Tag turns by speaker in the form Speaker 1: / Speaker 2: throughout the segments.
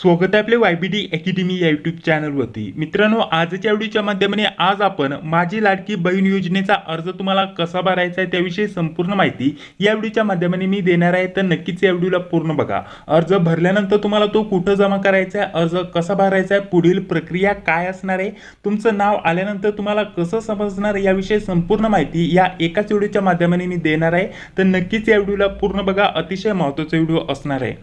Speaker 1: स्वागत आहे आपले वाय बी डी अकॅडमी या यूट्यूब चॅनलवरती मित्रांनो आजच्या व्हिडिओच्या माध्यमाने आज आपण माझी लाडकी बहीण योजनेचा अर्ज तुम्हाला कसा भरायचा आहे त्याविषयी संपूर्ण माहिती या व्हिडिओच्या माध्यमाने मी देणार आहे. तर नक्कीच या व्हिडिओला पूर्ण बघा. अर्ज भरल्यानंतर तुम्हाला तो कुठं जमा करायचा आहे अर्ज कसा भरायचा आहे पुढील प्रक्रिया काय असणार आहे तुमचं नाव आल्यानंतर तुम्हाला कसं समजणार याविषयी संपूर्ण माहिती या एकाच व्हिडिओच्या माध्यमाने मी देणार आहे. तर नक्कीच या व्हिडिओला पूर्ण बघा. अतिशय महत्त्वाचा व्हिडिओ असणार आहे.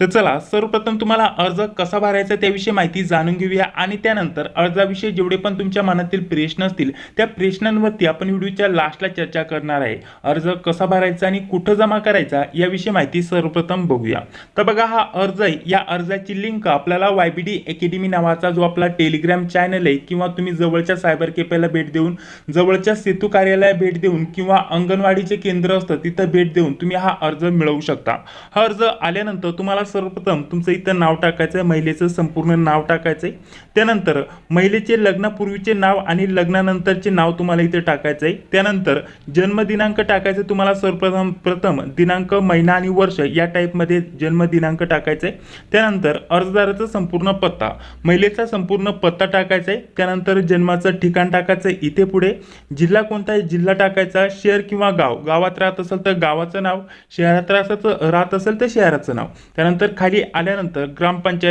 Speaker 1: तर चला सर्वप्रथम तुम्हाला अर्ज कसा भरायचा त्याविषयी माहिती जाणून घेऊया. आणि त्यानंतर अर्जाविषयी जेवढे पण तुमच्या मनातील प्रश्न असतील त्या प्रश्नांवरती आपण व्हिडिओच्या लास्टला चर्चा करणार आहे. अर्ज कसा भरायचा आणि कुठं जमा करायचा याविषयी माहिती सर्वप्रथम बघूया. तर बघा हा अर्ज आहे. या अर्जाची लिंक आपल्याला वाय बी डी अकॅडमी नावाचा जो आपला टेलिग्राम चॅनल आहे किंवा तुम्ही जवळच्या सायबर केफेला भेट देऊन जवळच्या सेतू कार्यालयाला भेट देऊन किंवा अंगणवाडीचे केंद्र असतं तिथं भेट देऊन तुम्ही हा अर्ज मिळवू शकता. हा अर्ज आल्यानंतर तुम्हाला सर्वप्रथम तुमचं इथं नाव टाकायचं आहे महिलेचं संपूर्ण नाव टाकायचं आहे त्यानंतर महिलेचे लग्नापूर्वीचे नाव आणि लग्नानंतरचे नाव तुम्हाला इथे टाकायचं आहे त्यानंतर जन्मदिनांक टाकायचं तुम्हाला सर्वप्रथम प्रथम दिनांक महिना आणि वर्ष या टाईपमध्ये जन्मदिनांक टाकायचं आहे त्यानंतर अर्जदाराचा संपूर्ण पत्ता महिलेचा संपूर्ण पत्ता टाकायचा आहे त्यानंतर जन्माचं ठिकाण टाकायचं आहे इथे पुढे. जिल्हा कोणता आहे? जिल्हा टाकायचा शहर किंवा गाव. गावात राहत असेल तर गावाचं नाव शहरात राहत राहत असेल तर शहराचं नाव. त्यानंतर खाली आल्यानंतर ग्रामपंचायत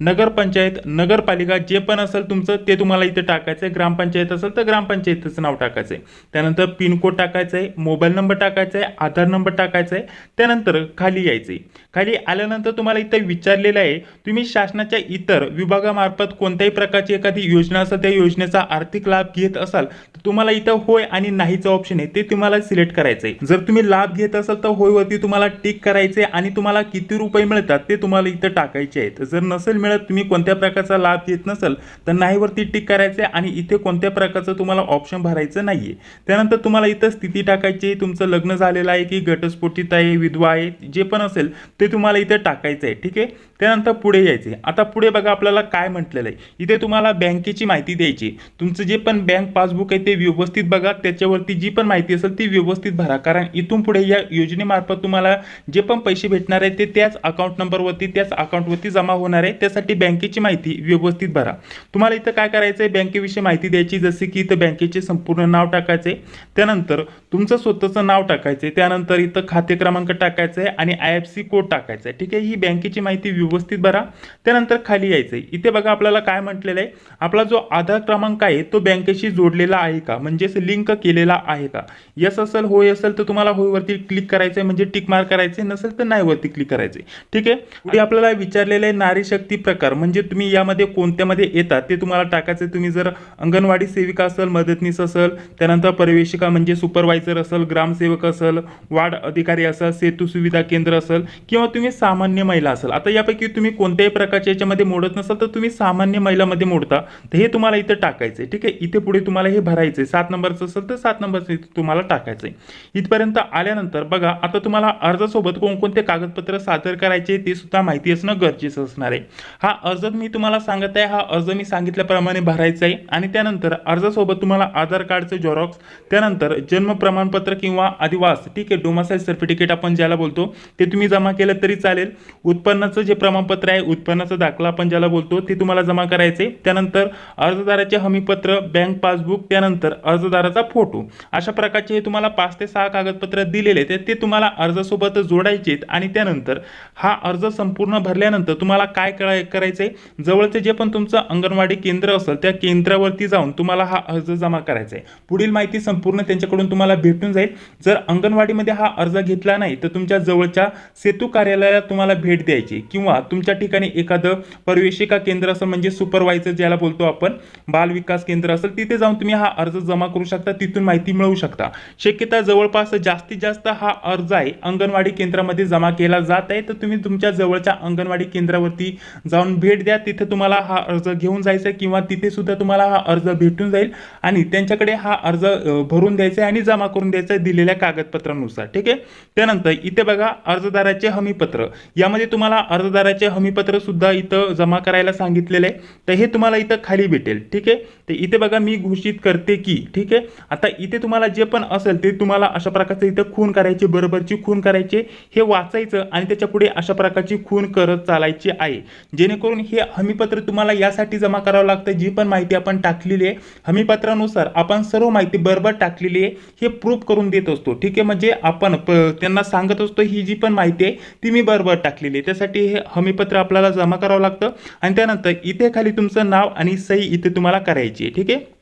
Speaker 1: नगरपंचायत नगरपालिका जे पण असेल तुमचं ते तुम्हाला इथे टाकायचं आहे ग्रामपंचायत असेल तर ग्रामपंचायतीचं नाव टाकायचं आहे त्यानंतर पिनकोड टाकायचं आहे मोबाईल नंबर टाकायचा आहे आधार नंबर टाकायचा आहे त्यानंतर खाली यायचं आहे खाली आल्यानंतर तुम्हाला इथे विचारलेलं आहे तुम्ही शासनाच्या इतर विभागामार्फत कोणत्याही प्रकारची एखादी योजना असेल त्या योजनेचा आर्थिक लाभ घेत असाल तुम्हाला इथं होय आणि नाहीचं ऑप्शन आहे ते तुम्हाला सिलेक्ट करायचं आहे जर तुम्ही लाभ घेत असाल तर होयवरती तुम्हाला टिक करायचे आणि तुम्हाला किती रुपये मिळतात ते तुम्हाला इथं टाकायचे आहेत. जर नसेल मिळत तुम्ही कोणत्या प्रकारचा लाभ घेत नसेल तर नाहीवरती टिक करायचे आणि इथे कोणत्या प्रकारचं तुम्हाला ऑप्शन भरायचं नाहीये. त्यानंतर तुम्हाला इथं स्थिती टाकायची आहे, तुमचं लग्न झालेलं आहे की घटस्फोटित आहे विधवा आहे जे पण असेल ते तुम्हाला इथे टाकायचं आहे ठीक आहे? त्यानंतर पुढे यायचे आता पुढे बघा आपल्याला काय म्हटलेलं आहे. इथे तुम्हाला बँकेची माहिती द्यायची तुमचं जे पण बँक पासबुक आहे ते व्यवस्थित बघा. त्याच्यावरती जी पण माहिती असेल ती व्यवस्थित भरा. कारण इथून पुढे या योजनेमार्फत तुम्हाला जे पण पैसे भेटणार आहे ते त्याच अकाउंट नंबरवरती त्याच अकाउंटवरती जमा होणार आहे. त्यासाठी बँकेची माहिती व्यवस्थित भरा. तुम्हाला इथं काय करायचं आहे? बँकेविषयी माहिती द्यायची. जसे की इथं बँकेचे संपूर्ण नाव टाकायचे त्यानंतर तुमचं स्वतःचं नाव टाकायचं त्यानंतर इथं खाते क्रमांक टाकायचा आहे आणि आय एफ सी कोड टाकायचा आहे. ठीक आहे? ही बँकेची माहिती व्यवस्थित भरा. त्यानंतर खाली यायचं आहे. इथे बघा आपल्याला काय म्हटलेलं आहे. आपला जो आधार क्रमांक आहे तो बँकेशी जोडलेला आहे का? म्हणजेच लिंक केलेला आहे का? यस असेल होय असेल तर तुम्हाला होयवरती क्लिक करायचं म्हणजे टिक मार्क करायचे नसेल तर नाही वरती क्लिक करायचे ठीक आहे? पुढे आपल्याला विचारलेलं आहे नारी शक्ती प्रकार. म्हणजे तुम्ही यामध्ये कोणत्यामध्ये येतात ते तुम्हाला टाकायचं तुम्ही जर अंगणवाडी सेविका असेल मदतनीस असेल त्यानंतर परिवेशिका म्हणजे सुपरवायझर असेल ग्रामसेवक असेल वार्ड अधिकारी असेल सेतू सुविधा केंद्र असेल किंवा तुम्ही सामान्य महिला असेल. आता यापैकी तुम्ही कोणत्याही प्रकारच्या याच्यामध्ये मोडत नसाल तर तुम्ही सामान्य महिलामध्ये मोडता. तर हे तुम्हाला इथं टाकायचं आहे ठीक आहे? इथे पुढे तुम्हाला हे भरायचं आहे सात नंबरचं असेल तर सात नंबरचं इथे तुम्हाला टाकायचं आहे इथपर्यंत आल्यानंतर बघा आता तुम्हाला अर्जासोबत कोणकोणते कागदपत्र सादर करायचे ते सुद्धा माहिती असणं गरजेचं असणार आहे. हा अर्ज मी तुम्हाला सांगत आहे हा अर्ज मी सांगितल्याप्रमाणे भरायचा आहे आणि त्यानंतर अर्जासोबत तुम्हाला आधार कार्डचं झेरॉक्स त्यानंतर जन्म प्रमाणपत्र किंवा अधिवास ठीक आहे डोमासाईल सर्टिफिकेट आपण ज्याला बोलतो ते तुम्ही जमा केलं तरी चालेल. उत्पन्नाचं जे प्रमाणपत्र आहे उत्पन्नाचा दाखला आपण ज्याला बोलतो ते तुम्हाला जमा करायचे त्यानंतर अर्जदाराचे हमीपत्र बँक पासबुक त्यानंतर अर्जदाराचा फोटो. अशा प्रकारचे हे तुम्हाला पाच ते सहा कागदपत्र दिलेले आहेत. ते तुम्हाला अर्जासोबत जोडायचे आहेत आणि त्यानंतर हा अर्ज संपूर्ण भरल्यानंतर तुम्हाला काय करा करायचं आहे? जवळचे जे पण तुमचं अंगणवाडी केंद्र असेल त्या केंद्रावरती जाऊन तुम्हाला हा अर्ज जमा करायचा आहे. पुढील माहिती संपूर्ण त्यांच्याकडून तुम्हाला भेटून जाईल. जर अंगणवाडीमध्ये हा अर्ज घेतला नाही तर तुमच्या जवळच्या सेतू कार्यालयाला तुम्हाला भेट द्यायची किंवा तुमच्या ठिकाणी एखादं परिवेशिका केंद्र असेल म्हणजे सुपरवायझर ज्याला बोलतो आपण बाल विकास केंद्र असेल तिथे जाऊन तुम्ही हा अर्ज जमा करू शकता तिथून माहिती मिळवू शकता. शक्यता जवळपास जास्तीत जास्त हा अर्ज आहे. अंगणवाडी केंद्रामध्ये जमा केला जात आहे. तर तुम्ही तुमच्या जवळच्या अंगणवाडी केंद्रावरती जाऊन भेट द्या. तिथे तुम्हाला हा अर्ज घेऊन जायचा आहे किंवा तिथे सुद्धा तुम्हाला हा अर्ज भेटून जाईल आणि त्यांच्याकडे हा अर्ज भरून द्यायचा आहे आणि जमा करून द्यायचा आहे दिलेल्या कागदपत्रानुसार. ठीक आहे? त्यानंतर इथे बघा अर्जदाराचे हमीपत्र. यामध्ये तुम्हाला अर्जदाराचे हमीपत्र सुद्धा इथं जमा करायला सांगितलेलं आहे. तर हे तुम्हाला इथं खाली भेटेल. ठीक आहे? तर इथे बघा मी घोषित करते की ठीक आहे? आता इथे तुम्हाला जे पण असेल ते तुम्हाला अशा प्रकारचं इथं खून करायची बरोबरची खून करायचे हे वाचायचं आणि त्याच्या पुढे अशा प्रकारची खून करत चालायची आहे. जेणेकरून हे हमीपत्र तुम्हाला यासाठी जमा करावं लागतं जी पण माहिती आपण टाकलेली आहे हमीपत्रानुसार आपण सर्व माहिती बरोबर टाकलेली आहे हे प्रूफ करून देत असतो. ठीक आहे? म्हणजे आपण त्यांना सांगत असतो ही जी पण माहिती आहे ती मी बरोबर टाकलेली आहे. त्यासाठी हे हमीपत्र आपल्याला जमा करावं लागतं. आणि त्यानंतर इथे खाली तुमचं नाव आणि सही इथे तुम्हाला करायची आहे. ठीक आहे?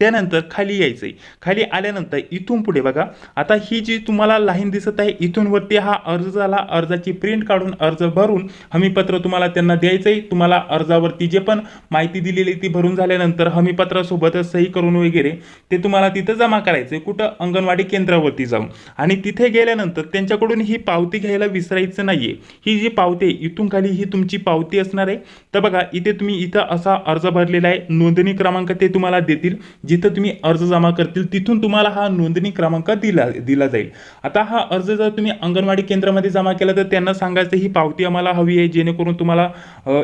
Speaker 1: त्यानंतर खाली यायचं आहे खाली आल्यानंतर इथून पुढे बघा आता ही जी तुम्हाला लाईन दिसत आहे इथून वरती हा अर्ज झाला अर्जाची प्रिंट काढून अर्ज भरून हमीपत्र तुम्हाला त्यांना द्यायचं आहे तुम्हाला अर्जावरती जे पण माहिती दिलेली ती भरून झाल्यानंतर हमीपत्रासोबतच सही करून वगैरे ते तुम्हाला तिथं जमा करायचं आहे कुठं? अंगणवाडी केंद्रावरती जाऊन. आणि तिथे गेल्यानंतर त्यांच्याकडून ही पावती घ्यायला विसरायचं नाहीये. ही जी पावती आहे इथून खाली ही तुमची पावती असणार आहे. तर बघा इथे तुम्ही इथं असा अर्ज भरलेला आहे. नोंदणी क्रमांक ते तुम्हाला देतील. जिथं तुम्ही अर्ज जमा करतील तिथून तुम्हाला हा नोंदणी क्रमांक दिला दिला जाईल. आता हा अर्ज जर तुम्ही अंगणवाडी केंद्रामध्ये जमा केला तर त्यांना सांगायचं ही पावती आम्हाला हवी आहे जेणेकरून तुम्हाला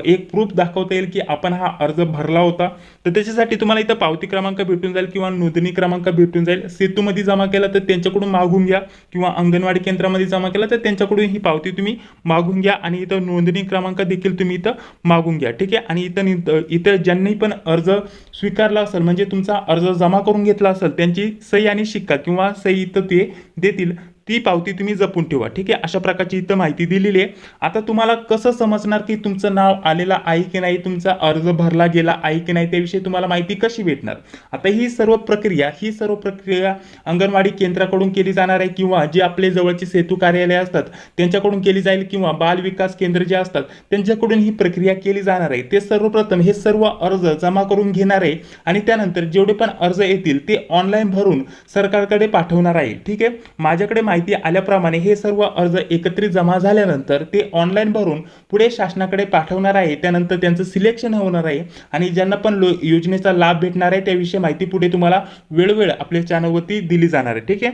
Speaker 1: एक प्रूफ दाखवता येईल की आपण हा अर्ज भरला होता. तर त्याच्यासाठी तुम्हाला इथं पावती क्रमांक भेटून जाईल किंवा नोंदणी क्रमांक भेटून जाईल. सेतूमध्ये जमा केला तर त्यांच्याकडून मागून घ्या. किंवा अंगणवाडी केंद्रामध्ये जमा केला तर त्यांच्याकडून ही पावती तुम्ही मागून घ्या आणि इथं नोंदणी क्रमांक देखील तुम्ही इथं मागून घ्या. ठीक आहे? आणि इथं इथं ज्यांनी पण अर्ज स्वीकारला असेल म्हणजे तुमचा अर्ज जमा करून घेतला असेल त्यांची सही आणि शिक्का किंवा सही इथं ते देतील. ती पावती तुम्ही जपून ठेवा. ठीक आहे? अशा प्रकारची इथं माहिती दिलेली आहे. आता तुम्हाला कसं समजणार की तुमचं नाव आलेलं आहे की नाही तुमचा अर्ज भरला गेला आहे की नाही त्याविषयी तुम्हाला माहिती कशी भेटणार? आता ही सर्व प्रक्रिया ही सर्व प्रक्रिया अंगणवाडी केंद्राकडून केली जाणार आहे किंवा जे आपले जवळचे सेतू कार्यालय असतात त्यांच्याकडून केली जाईल किंवा बाल विकास केंद्र जे असतात त्यांच्याकडून ही प्रक्रिया केली जाणार आहे. ते सर्वप्रथम हे सर्व अर्ज जमा करून घेणार आहे आणि त्यानंतर जेवढे पण अर्ज येतील ते ऑनलाईन भरून सरकारकडे पाठवणार आहे. ठीक आहे? माझ्याकडे माहिती माहिती आल्याप्रमाणे हे सर्व अर्ज एकत्रित जमा झाल्यानंतर ते ऑनलाईन भरून पुढे शासनाकडे पाठवणार आहे. त्यानंतर त्यांचं सिलेक्शन होणार आहे आणि ज्यांना पण लो योजनेचा लाभ भेटणार आहे त्याविषयी माहिती पुढे तुम्हाला वेळोवेळ आपल्या चॅनलवरती दिली जाणार आहे. ठीक आहे?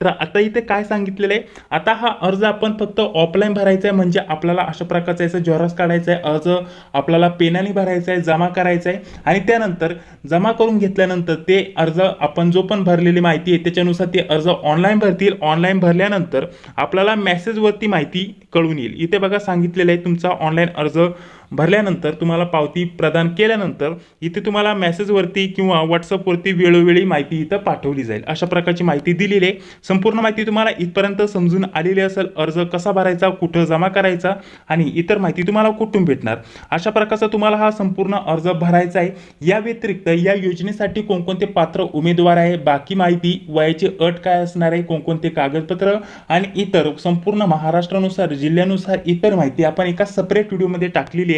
Speaker 1: तर आता इथे काय सांगितलेलं आहे? आता हा अर्ज आपण फक्त ऑफलाईन भरायचा आहे म्हणजे आपल्याला अशा प्रकारचा याचा झेरॉक्स काढायचा आहे अर्ज आपल्याला पेनाने भरायचा आहे जमा करायचा आहे. आणि त्यानंतर जमा करून घेतल्यानंतर ते अर्ज आपण जो पण भरलेली माहिती आहे त्याच्यानुसार ते अर्ज ऑनलाईन भरतील. ऑनलाईन भरल्यानंतर आपल्याला मेसेजवरती माहिती कळून येईल. इथे बघा सांगितलेलं आहे तुमचा ऑनलाईन अर्ज भरल्यानंतर तुम्हाला पावती प्रदान केल्यानंतर इथे तुम्हाला मेसेजवरती किंवा व्हॉट्सअपवरती वेळोवेळी माहिती इथं पाठवली जाईल. अशा प्रकारची माहिती दिलेली आहे. संपूर्ण माहिती तुम्हाला इथपर्यंत समजून आलेली असेल. अर्ज कसा भरायचा कुठं जमा करायचा आणि इतर माहिती तुम्हाला कुठून भेटणार? अशा प्रकारचा तुम्हाला हा संपूर्ण अर्ज भरायचा आहे. या व्यतिरिक्त या योजनेसाठी कोणकोणते पात्र उमेदवार आहे? बाकी माहिती वयाची अट काय असणार आहे? कोणकोणते कागदपत्र आणि इतर संपूर्ण महाराष्ट्रानुसार जिल्ह्यानुसार इतर माहिती आपण एका सेपरेट व्हिडिओमध्ये टाकलेली आहे.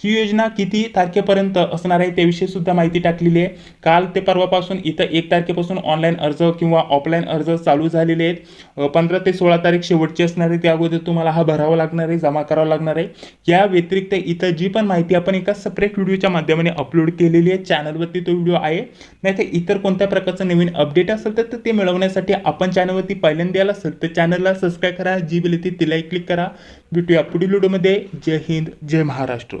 Speaker 1: ही योजना किती तारखेपर्यंत असणार आहे त्याविषयी सुद्धा माहिती टाकलेली आहे. काल ते परवापासून इथं एक तारखेपासून ऑनलाईन अर्ज किंवा ऑफलाईन अर्ज चालू झालेले आहेत. पंधरा ते सोळा तारीख शेवटची असणार आहे. त्या अगोदर तुम्हाला हा भरावा लागणार आहे जमा करावा लागणार आहे. या व्यतिरिक्त इथं जी पण माहिती आपण एका सेपरेट व्हिडिओच्या माध्यमाने अपलोड केलेली आहे चॅनलवरती तो व्हिडिओ आहे. नाही तर इतर कोणत्या प्रकारचं नवीन अपडेट असेल तर ते मिळवण्यासाठी आपण चॅनलवरती पहिल्यांदा आला असेल तर चॅनलला सबस्क्राईब करा. जी बिल तिलाही क्लिक करा. भेटूया पुढील व्हिडिओमध्ये जय हिंद जय महाराष्ट्र.